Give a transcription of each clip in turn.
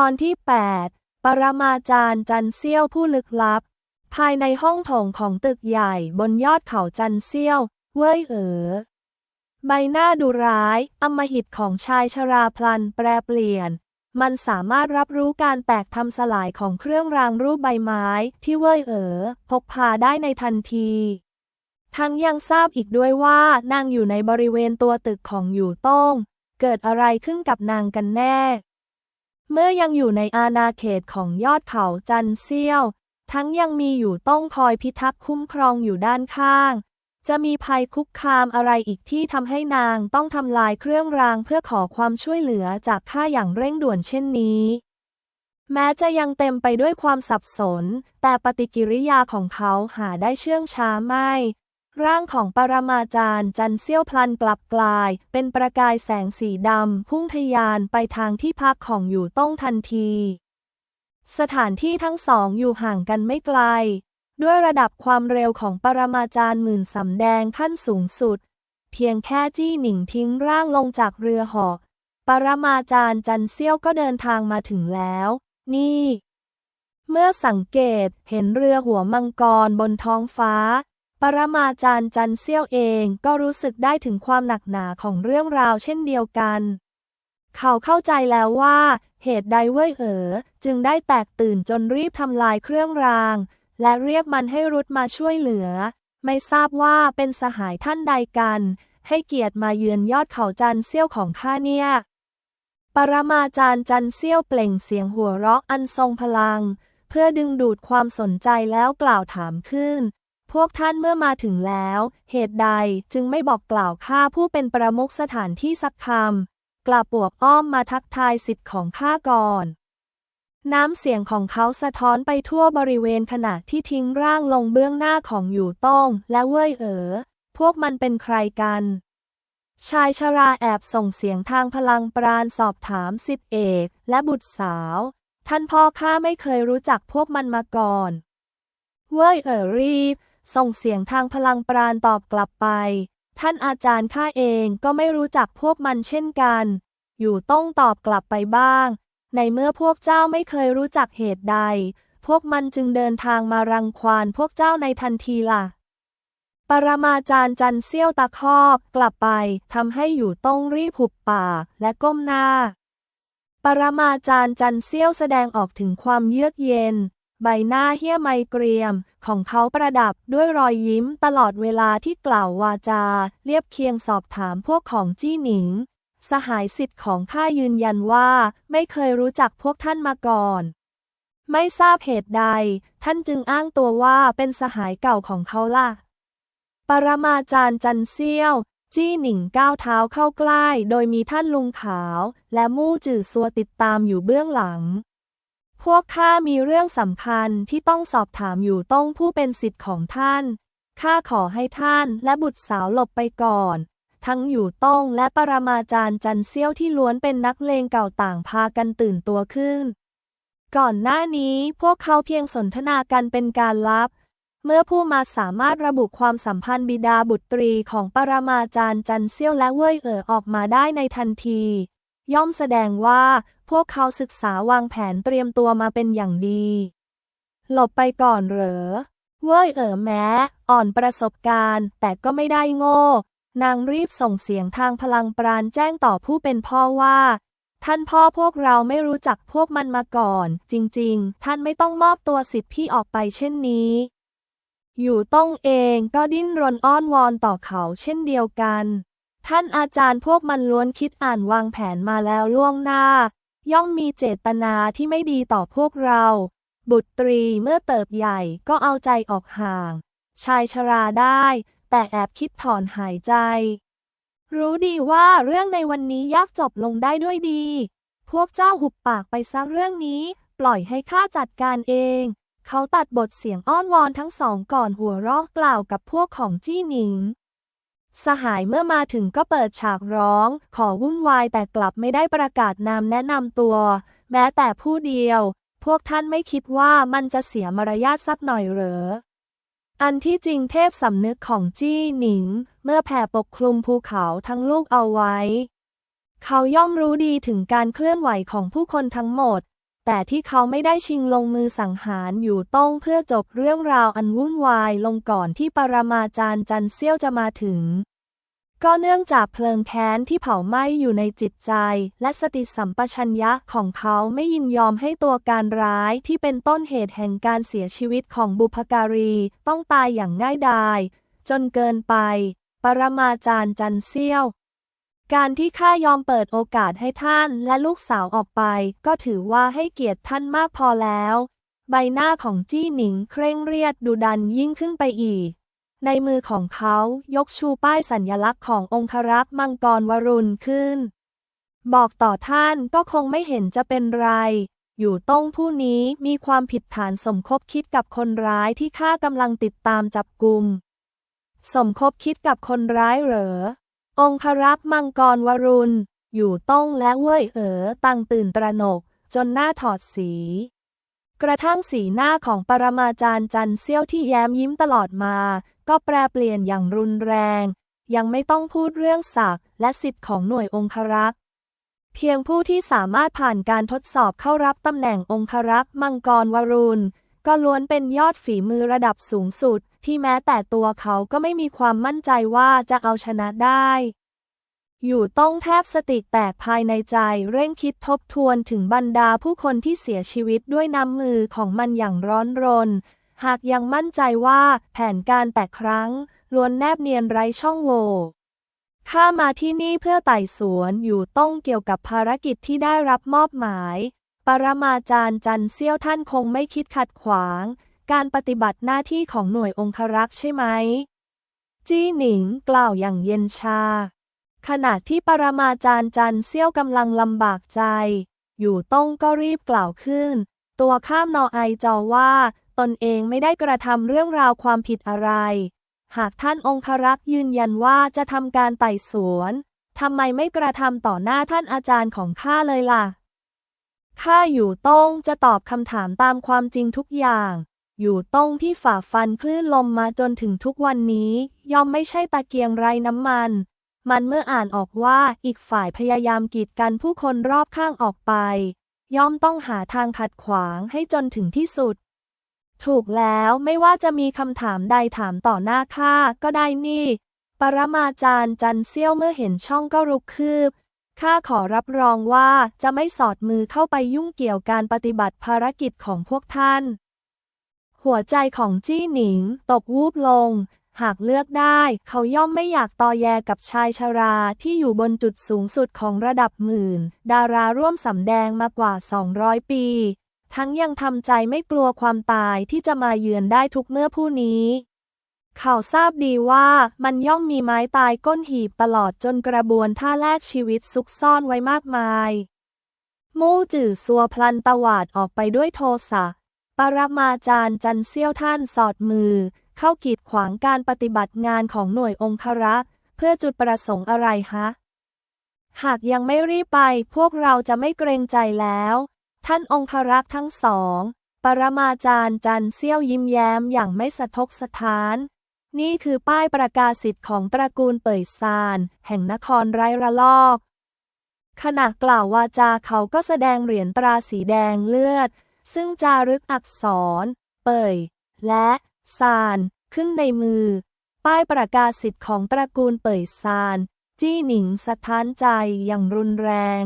ตอนที่ 8 ปรมาจารย์จันเซี่ยวผู้ลึกลับ ภายในห้องโถงของตึกใหญ่บนยอดเขาจันเซี่ยว เว้ยเอ๋อ ใบหน้าดุร้ายอำมหิตของชายชราพลันแปรเปลี่ยน มันสามารถรับรู้การแตกทำสลายของเครื่องรางรูปใบไม้ที่เว่ยเอ๋อพกพาได้ในทันที ทั้งยังทราบอีกด้วยว่านางอยู่ในบริเวณตัวตึกของอยู่ต้อง เกิดอะไรขึ้นกับนางกันแน่ เมื่อยังอยู่ในอาณาเขตของยอดเขาจันเซียว ทั้งยังมีอยู่ต้องคอยพิทักษ์คุ้มครองอยู่ด้านข้าง จะมีภัยคุกคามอะไรอีกที่ทำให้นางต้องทำลายเครื่องรางเพื่อขอความช่วยเหลือจากข้าอย่างเร่งด่วนเช่นนี้ แม้จะยังเต็มไปด้วยความสับสน แต่ปฏิกิริยาของเขาหาได้เชื่องช้าไม่ ร่างของปรมาจารย์จันเซี่ยวพลันกลับกลาย เป็นประกายแสงสีดำ พุ่งทะยานไปทางที่พักของอยู่ต้องทันที สถานที่ทั้งสองอยู่ห่างกันไม่ไกล ด้วยระดับความเร็วของปรมาจารย์หมื่นสำแดงขั้นสูงสุด เพียงแค่จี้หนิงทิ้งร่างลงจากเรือหาะปรมาจารย์จันเซี่ยวก็เดินทางมาถึงแล้ว นี่ เมื่อสังเกตเห็นเรือหัวมังกรบนท้องฟ้า รมาจารย์จันเซี่ยวเองก็รู้สึกได้ถึงความหนักหนาของเรื่องราวเช่นเดียวกัน เขาเข้าใจแล้วว่า เหตุใดเว่ยเอ๋อจึงได้แตกตื่นจนรีบทำลายเครื่องราง และเรียกมันให้รุดมาช่วยเหลือ ไม่ทราบว่าเป็นสหายท่านใดกัน ให้เกียรติมาเยือนยอดเขาจันเซี่ยวของข้าเนี่ยปรมาจารย์จันเซี่ยวเปล่งเสียงหัวเราะอันทรงพลัง เพื่อดึงดูดความสนใจแล้วกล่าวถามขึ้น พวกท่านเมื่อมาถึงแล้ว เหตุใดจึงไม่บอกกล่าวข้าผู้เป็นประมุขสถานที่สักคำ กลับปวกอ้อมมาทักทายสิทธิ์ของข้าก่อน น้ำเสียงของเขาสะท้อนไปทั่วบริเวณขณะที่ทิ้งร่างลงเบื้องหน้าของอยู่ต้อง และเว่ยเอ๋อ พวกมันเป็นใครกัน ชายชราแอบส่งเสียงทางพลังปราณสอบถามสิทธิเอกและบุตรสาว ท่านพ่อข้าไม่เคยรู้จักพวกมันมาก่อน เว่ยเอ๋อรีบ ส่งเสียงทางพลังปราณตอบกลับไป ท่านอาจารย์ข้าเองก็ไม่รู้จักพวกมันเช่นกัน อยู่ต้องตอบกลับไปบ้าง ในเมื่อพวกเจ้าไม่เคยรู้จักเหตุใด พวกมันจึงเดินทางมารังควานพวกเจ้าในทันทีล่ะ ปรมาจารย์จันเซี่ยวตะคอกกลับไปทำให้อยู่ต้องรีบหุบปากและก้มหน้า ปรมาจารย์จันเซี่ยวแสดงออกถึงความเยือกเย็น ใบหน้าเหี้ยไมเกรียม ของเขาประดับด้วยรอยยิ้มตลอดเวลาที่กล่าววาจา เรียบเคียงสอบถามพวกของจี้หนิง สหายสิทธิ์ของข้ายืนยันว่า ไม่เคยรู้จักพวกท่านมาก่อน ไม่ทราบเหตุใด ท่านจึงอ้างตัวว่าเป็นสหายเก่าของเขาล่ะ ปรมาจารย์จันเซี่ยว จี้หนิงก้าวเท้าเข้าใกล้ โดยมีท่านลุงขาว และมู่จื่อซัวติดตามอยู่เบื้องหลัง พวกข้ามีเรื่องสำคัญที่ต้องสอบถามอยู่ต้องผู้เป็นสิทธิ์ของท่าน ข้าขอให้ท่านและบุตรสาวหลบไปก่อน ทั้งอยู่ต้องและปรมาจารย์จันเซี่ยวที่ล้วนเป็นนักเลงเก่าต่างพากันตื่นตัวขึ้น ก่อนหน้านี้พวกเขาเพียงสนทนากันเป็นการลับ เมื่อผู้มาสามารถระบุความสัมพันธ์บิดาบุตรีของปรมาจารย์จันเซี่ยวและเว่ยเอ๋อออกมาได้ในทันที ย่อมแสดงว่า พวกเขาศึกษาวางแผนเตรียมตัวมาเป็นอย่างดี หลบไปก่อนเหรอ เว่ยเอ๋อแม้ อ่อนประสบการณ์ แต่ก็ไม่ได้โง่ นางรีบส่งเสียงทางพลังปราณแจ้งต่อผู้เป็นพ่อว่า ท่านพ่อพวกเราไม่รู้จักพวกมันมาก่อน จริง ๆ ท่านไม่ต้องมอบตัวสิทธิพี่ออกไปเช่นนี้ อยู่ต้องเองก็ดิ้นรนอ้อนวอนต่อเขาเช่นเดียวกัน ท่านอาจารย์พวกมันล้วนคิดอ่านวางแผนมาแล้วล่วงหน้า ย่อมมีเจตนาที่ไม่ดีต่อพวกเรา บุตรีเมื่อเติบใหญ่ก็เอาใจออกห่าง ชายชราได้ แต่แอบคิดถอนหายใจ รู้ดีว่าเรื่องในวันนี้ยากจบลงได้ด้วยดี พวกเจ้าหุบปากไปซักเรื่องนี้ ปล่อยให้ข้าจัดการเอง เขาตัดบทเสียงอ้อนวอนทั้งสองก่อนหัวเราะกล่าวกับพวกของจี้หนิง สหายเมื่อมาถึงก็เปิดฉากร้อง ขอวุ่นวายแต่กลับไม่ได้ประกาศนามแนะนำตัว แม้แต่ผู้เดียว พวกท่านไม่คิดว่ามันจะเสียมารยาทสักหน่อยเหรอ อันที่จริงเทพสำนึกของจี้หนิง เมื่อแผ่ปกคลุมภูเขาทั้งลูกเอาไว้ เขาย่อมรู้ดีถึงการเคลื่อนไหวของผู้คนทั้งหมด แต่ที่เขาไม่ได้ชิงลงมือสังหารอยู่ต้องเพื่อจบเรื่องราวอันวุ่นวายลงก่อนที่ปรมาจารย์จันเซี่ยวจะมาถึง ก็เนื่องจากเพลิงแค้นที่เผาไหม้อยู่ในจิตใจ และสติสัมปชัญญะของเขาไม่ยินยอมให้ตัวการร้ายที่เป็นต้นเหตุแห่งการเสียชีวิตของบุพการี ต้องตายอย่างง่ายดาย จนเกินไป ปรมาจารย์จันเซี่ยว การที่ข้ายอมเปิดโอกาสให้ท่านและลูกสาวออกไป ก็ถือว่าให้เกียรติท่านมากพอแล้ว ใบหน้าของจี้หนิงเคร่งเรียดดุดันยิ่งขึ้นไปอีก ในมือของเขายกชูป้ายสัญญลักษณ์ขององครักษ์มังกรวรุณขึ้น บอกต่อท่านก็คงไม่เห็นจะเป็นไร อยู่ต้งผู้นี้มีความผิดฐานสมคบคิดกับคนร้ายที่ข้ากำลังติดตามจับกลุ่มสมคบคิดกับคนร้ายเหรอ องครักษ์มังกรวรุณ อยู่ต้องและเว่ยเอ๋อต่างตื่นตระหนก จนหน้าถอดสี กระทั่งสีหน้าของปรมาจารย์จันเซี่ยวที่แย้มยิ้มตลอดมา ก็แปรเปลี่ยนอย่างรุนแรง ยังไม่ต้องพูดเรื่องศักดิ์และสิทธิ์ของหน่วยองครักษ์เพียงผู้ที่สามารถผ่านการทดสอบเข้ารับตำแหน่งองครักษ์มังกรวรุณ ก็ล้วนเป็นยอดฝีมือระดับสูงสุด ที่แม้แต่ตัวเขาก็ไม่มีความมั่นใจว่าจะเอาชนะได้ อยู่ต้องแทบสติแตกภายในใจเร่งคิดทบทวนถึงบรรดาผู้คนที่เสียชีวิตด้วยน้ำมือของมันอย่างร้อนรน หากยังมั่นใจว่าแผนการแต่ครั้งล้วนแนบเนียนไร้ช่องโหว่ข้ามาที่นี่เพื่อไต่สวนอยู่ต้องเกี่ยวกับภารกิจที่ได้รับมอบหมาย ปรมาจารย์จันเซี่ยวท่านคงไม่คิดขัดขวาง การปฏิบัติหน้าที่ของหน่วยองครักษ์ใช่ไหม จี้หนิงกล่าวอย่างเย็นชา ขณะที่ปรมาจารย์จันเซี่ยวกำลังลำบากใจ อยู่ต้องก็รีบกล่าวขึ้น ตัวข้ามนอไอจอว่า ตนเองไม่ได้กระทำเรื่องราวความผิดอะไร หากท่านองครักษ์ยืนยันว่าจะทำการไต่สวนทำไมไม่กระทำต่อหน้าท่านอาจารย์ของข้าเลยล่ะข้าอยู่ต้องจะตอบคำถามตามความจริงทุกอย่าง อยู่ต้องที่ฝ่าฟันคลื่นลมมาจนถึงทุกวันนี้ ย่อมไม่ใช่ตะเกียงไรน้ำมัน มันเมื่ออ่านออกว่าอีกฝ่ายพยายามกีดกันผู้คนรอบข้างออกไป ย่อมต้องหาทางขัดขวางให้จนถึงที่สุด ถูกแล้วไม่ว่าจะมีคำถามใดถามต่อหน้าข้าก็ได้นี่ ปรมาจารย์จันเซี่ยวเมื่อเห็นช่องก็รุกคืบข้าขอรับรองว่าจะไม่สอดมือเข้าไปยุ่งเกี่ยวการปฏิบัติภารกิจของพวกท่าน หัวใจของจี้หนิง ตกวูบลง หากเลือกได้ เขาย่อมไม่อยากตอแยกับชายชราที่อยู่บนจุดสูงสุดของระดับหมื่น ดาราร่วมสำแดงมากว่า 200 ปี ทั้งยังทำใจไม่กลัวความตายที่จะมาเยือนได้ทุกเมื่อผู้นี้เขาทราบดีว่ามันย่อมมีไม้ตายก้นหีบตลอดจนกระบวนท่าแลกชีวิตซุกซ่อนไว้มากมาย มู่จื่อซัวพลันตวาดออกไปด้วยโทสะ ปรมาจารย์จันเซี่ยวท่านสอดมือ เข้ากีดขวางการปฏิบัติงานของหน่วยองครักษ์เพื่อจุดประสงค์อะไรฮะ หากยังไม่รีบไปพวกเราจะไม่เกรงใจแล้ว ท่านองครักษ์ทั้งสอง ปรมาจารย์จันเซี่ยวยิ้มแย้มอย่างไม่สะทกสะท้าน นี่คือป้ายประกาศสิทธิ์ของตระกูลเป่ยซาน แห่งนครไร้ระลอกขณะกล่าววาจาเขาก็แสดงเหรียญตราสีแดงเลือด ซึ่งจารึกอักษร เปย และซานขึ้นในมือ ป้ายประกาศสิทธิ์ของตระกูลเปยซาน จี้หนิงสะท้านใจอย่างรุนแรง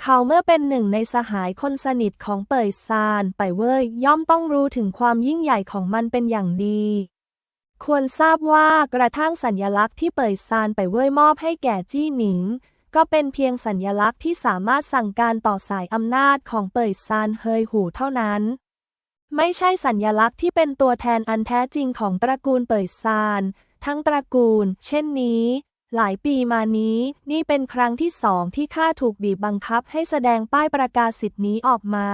เขาเมื่อเป็นหนึ่งในสหายคนสนิทของเปยซานไปเว่ยย่อมต้องรู้ถึงความยิ่งใหญ่ของมันเป็นอย่างดี ควรทราบว่ากระทั่งสัญญลักษณ์ที่เปยซานไปเว่ยมอบให้แก่จี้หนิง ก็เป็นเพียงสัญญลักษณ์ที่สามารถสั่งการต่อสายอำนาจของเป่ยซานเฮยหูเท่านั้น ไม่ใช่สัญญลักษณ์ที่เป็นตัวแทนอันแท้จริงของตระกูลเป่ยซาน ทั้งตระกูล เช่นนี้ หลายปีมานี้ นี่เป็นครั้งที่สองที่ข้าถูกบีบบังคับให้แสดงป้ายประกาศสิทธิ์นี้ออกมา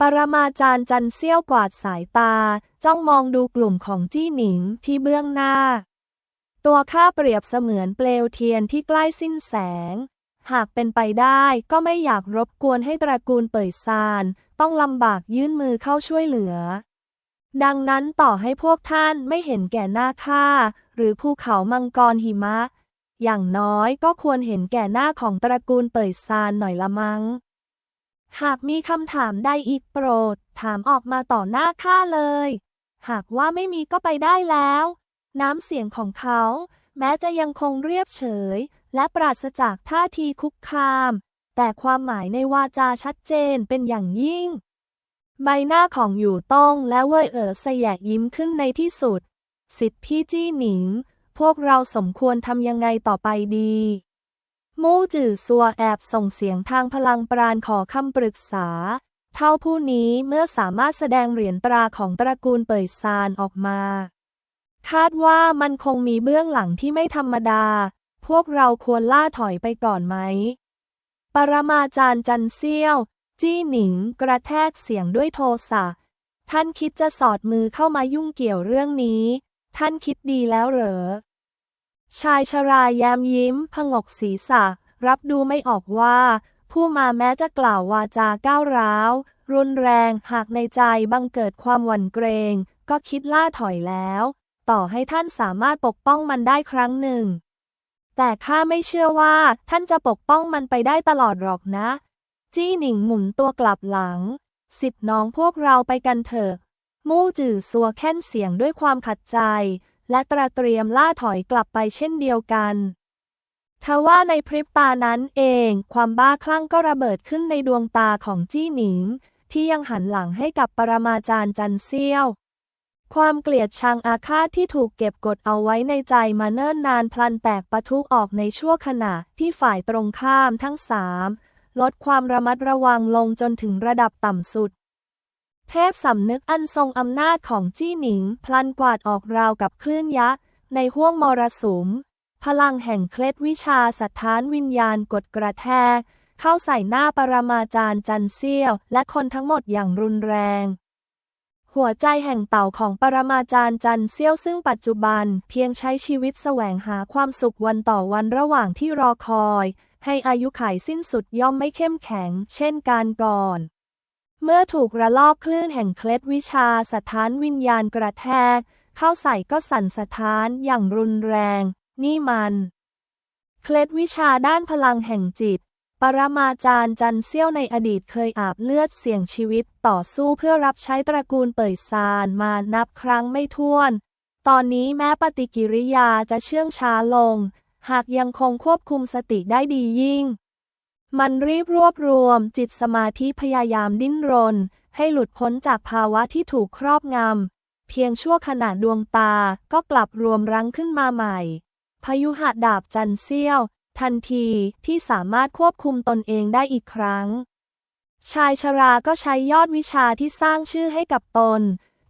ปรมาจารย์จันเซี่ยวกวาดสายตา จ้องมองดูกลุ่มของจี้หนิงที่เบื้องหน้า ตัวข้าเปรียบเสมือนเปลวเทียนที่ใกล้สิ้นแสง หากเป็นไปได้ก็ไม่อยากรบกวนให้ตระกูลเป่ยซาน ต้องลำบากยื่นมือเข้าช่วยเหลือ ดังนั้นต่อให้พวกท่านไม่เห็นแก่หน้าข้าหรือภูเขามังกรหิมะ อย่างน้อยก็ควรเห็นแก่หน้าของตระกูลเป่ยซานหน่อยละมัง้ง หากมีคำถามใดอีกโปรด ถามออกมาต่อหน้าข้าเลย หากว่าไม่มีก็ไปได้แล้ว น้ำเสียงของเขา แม้จะยังคงเรียบเฉย และปราศจากท่าทีคุกคาม แต่ความหมายในวาจาชัดเจนเป็นอย่างยิ่ง ใบหน้าของอยู่ต้องและเว่ยเอ๋อสแยกยิ้มขึ้นในที่สุด สิทธิพี่จี้หนิง พวกเราสมควรทำยังไงต่อไปดี มู่จื่อซัวแอบส่งเสียงทางพลังปราณขอคำปรึกษา เท่าผู้นี้เมื่อสามารถแสดงเหรียญตราของตระกูลเป่ยซานออกมา คาดว่ามันคงมีเบื้องหลังที่ไม่ธรรมดา พวกเราควรล่าถอยไปก่อนไหม ปรมาจารย์จันเซี่ยว จี้หนิงกระแทกเสียงด้วยโทสะ ท่านคิดจะสอดมือเข้ามายุ่งเกี่ยวเรื่องนี้ ท่านคิดดีแล้วเหรอ ชายชรายแย้มยิ้ม ผงกศีรษะ รับดูไม่ออกว่า ผู้มาแม้จะกล่าววาจาก้าวร้าว รุนแรงหากในใจบังเกิดความหวั่นเกรง ก็คิดล่าถอยแล้ว ต่อให้ท่านสามารถปกป้องมันได้ครั้งหนึ่ง แต่ข้าไม่เชื่อว่าท่านจะปกป้องมันไปได้ตลอดหรอกนะ จี้หนิงหมุนตัวกลับหลัง สิบน้องพวกเราไปกันเถอะ มู่จื่อซัวแค้นเสียงด้วยความขัดใจ และตระเตรียมล่าถอยกลับไปเช่นเดียวกันทว่าในพริบตานั้นเอง ความบ้าคลั่งก็ระเบิดขึ้นในดวงตาของจี้หนิง ที่ยังหันหลังให้กับปรมาจารย์จันเซี่ยว ความเกลียดชังอาฆาตที่ถูกเก็บกดเอาไว้ในใจมาเนิ่นนานพลันแตกปะทุออกในชั่วขณะที่ฝ่ายตรงข้ามทั้งสามลดความระมัดระวังลงจนถึงระดับต่ำสุด เทพสำนึกอันทรงอำนาจของจี้หนิง พลันกวาดออกราวกับคลื่นยักษ์ ในห้วงมรสุม พลังแห่งเคล็ดวิชาสัทธานวิญญาณกดกระแทก เข้าใส่หน้าปรมาจารย์จันเซี่ยว และคนทั้งหมดอย่างรุนแรง หัวใจแห่งเต่าของปรมาจารย์จันเซี่ยวซึ่งปัจจุบันเพียงใช้ชีวิตแสวงหาความสุขวันต่อวันระหว่างที่รอคอย ให้อายุขัยสิ้นสุดย่อมไม่เข้มแข็ง เช่นการก่อน เมื่อถูกระลอกคลื่นแห่งเคล็ดวิชาสถานวิญญาณกระแทก เข้าใส่ก็สั่นสะท้านอย่างรุนแรง นี่มัน เคล็ดวิชาด้านพลังแห่งจิต ปรมาจารย์จันเซี่ยวในอดีตเคยอาบเลือดเสี่ยงชีวิตต่อสู้เพื่อรับใช้ตระกูลเป่ยซานมานับครั้งไม่ถ้วน ตอนนี้แม้ปฏิกิริยาจะเชื่องช้าลง หากยังคงควบคุมสติได้ดียิ่ง มันรีบรวบรวมจิตสมาธิพยายามดิ้นรน ให้หลุดพ้นจากภาวะที่ถูกครอบงำ เพียงชั่วขณะดวงตาก็กลับรวมรั้งขึ้นมาใหม่ พยุหะดาบจันเซี่ยว ทันทีที่สามารถควบคุมตนเองได้อีกครั้ง ชายชราก็ใช้ยอดวิชาที่สร้างชื่อให้กับตน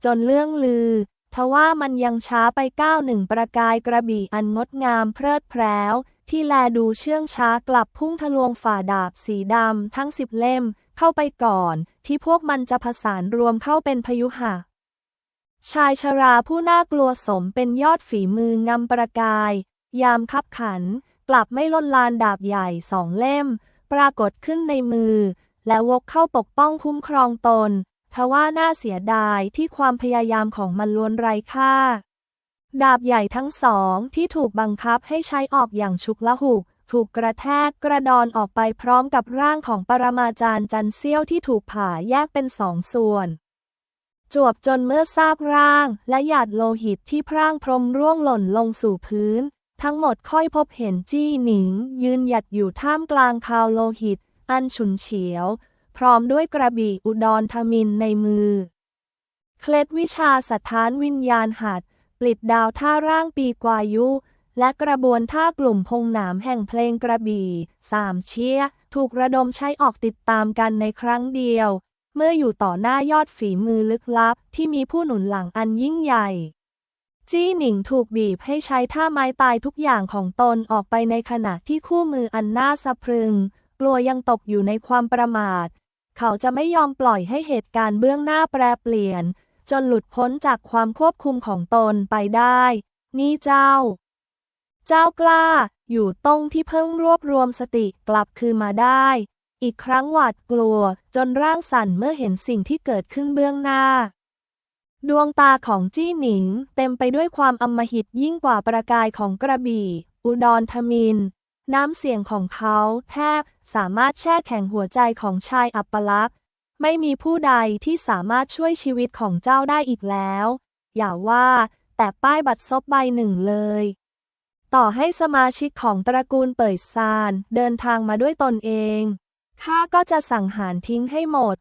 จนเรื่องลือ ทว่ามันยังช้าไปก้าวหนึ่งประกายกระบี่อันงดงามเพลิดเพร้ว ที่แลดูเชื่องช้ากลับพุ่งทะลวงฝ่าดาบสีดำทั้งสิบเล่มเข้าไปก่อน ที่พวกมันจะผสานรวมเข้าเป็นพยุหะชายชราผู้น่ากลัวสมเป็นยอดฝีมืองำประกาย ยามคับขัน กลับไม่ล้นลานดาบใหญ่สองเล่ม ปรากฏขึ้นในมือ และวกเข้าปกป้องคุ้มครองตนทว่าน่าเสียดายที่ความพยายามของมันล้วนไร้ค่า ดาบใหญ่ทั้งสองที่ถูกบังคับให้ใช้ออกอย่างฉุกละหุก ถูกกระแทกกระดอนออกไปพร้อมกับร่างของปรมาจารย์จันเซี่ยวที่ถูกผ่าแยกเป็นสองส่วน จวบจนเมื่อซากร่างและหยาดโลหิตที่พร่างพรมร่วงหล่นลงสู่พื้น ทั้งหมดค่อยพบเห็นจี้หนิง ยืนหยัดอยู่ท่ามกลางคาวโลหิต อันฉุนเฉียว พร้อมด้วยกระบี่อุดรธมินในมือ เคล็ดวิชาสถานวิญญาณหัด ปลิดดาวท่าร่างปีกวายุ และกระบวนท่ากลุ่มพงหนามแห่งเพลงกระบี่สามเชียถูกระดมใช้ออกติดตามกันในครั้งเดียว เมื่ออยู่ต่อหน้ายอดฝีมือลึกลับที่มีผู้หนุนหลังอันยิ่งใหญ่ จี้หนิงถูกบีบให้ใช้ท่าไม้ตายทุกอย่างของตนออกไปในขณะที่คู่มืออันน่าสะพรึง กลัวยังตกอยู่ในความประมาท เขาจะไม่ยอมปล่อยให้เหตุการณ์เบื้องหน้าแปรเปลี่ยน จนหลุดพ้นจากความควบคุมของตนไปได้ นี่เจ้า เจ้ากล้า อยู่ตรงที่เพิ่งรวบรวมสติกลับคืนมาได้ อีกครั้งหวาดกลัวจนร่างสั่นเมื่อเห็นสิ่งที่เกิดขึ้นเบื้องหน้า ดวงตาของจี้หนิง เต็มไปด้วยความอำมหิตยิ่งกว่าประกายของกระบี่ อุดรธมิน น้ำเสียงของเขาแทบสามารถแช่แข็งหัวใจของชายอัปลักษณ์ ไม่มีผู้ใดที่สามารถช่วยชีวิตของเจ้าได้อีกแล้ว อย่าว่าแต่ป้ายบัตรซบใบหนึ่งเลย ต่อให้สมาชิกของตระกูลเปิดซานเดินทางมาด้วยตนเองข้าก็จะสั่งหารทิ้งให้หมด